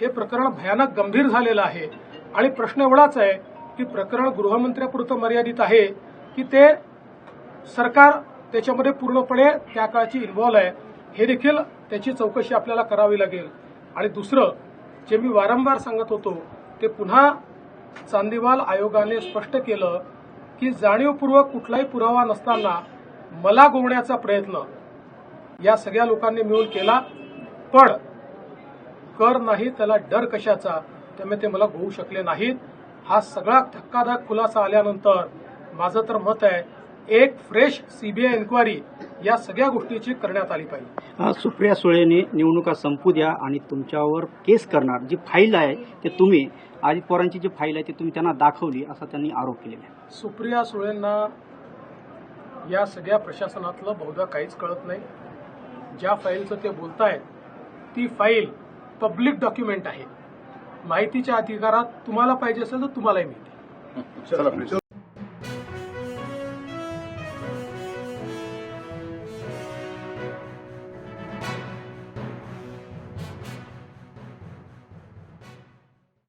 हे प्रकरण भयानक गंभीर झालेलं आहे. आणि प्रश्न एवढाच आहे की प्रकरण गृहमंत्र्यापुरतं मर्यादित आहे की ते सरकार त्याच्यामध्ये पूर्णपणे त्या काळची इन्व्हॉल्व आहे. हे देखील त्याची चौकशी आपल्याला करावी लागेल. आणि दुसरं जे मी वारंवार सांगत होतो ते पुन्हा चांदीवाल आयोगाने स्पष्ट केलं की जाणीवपूर्वक कुठलाही पुरावा नसताना मला गोवण्याचा प्रयत्न या सगळ्या लोकांनी मिळून केला. पण कर नाही त्याला डर कशाचा? त्यामुळे ते मला गोवू शकले नाहीत. हा सगळा धक्कादायक खुलासा आल्यानंतर माझं तर मत आहे एक फ्रेश सीबीआय इन्क्वायरी या सगळ्या गोष्टीची करण्यात आली पाहिजे. सुप्रिया सुळेने निवडणुका संपू द्या आणि तुमच्यावर केस करणार. जी फाईल आहे ते तुम्ही अजित पवारांची जी फाईल आहे ती तुम्ही त्यांना दाखवली असा त्यांनी आरोप केलेला आहे. सुप्रिया सुळेंना या सगळ्या प्रशासनातलं बहुधा काहीच कळत नाही. ज्या फाईलचं ते बोलतायत ती फाईल पब्लिक डॉक्युमेंट आहे. माहितीच्या अधिकारात तुम्हाला पाहिजे असेल तर तुम्हालाही मिळते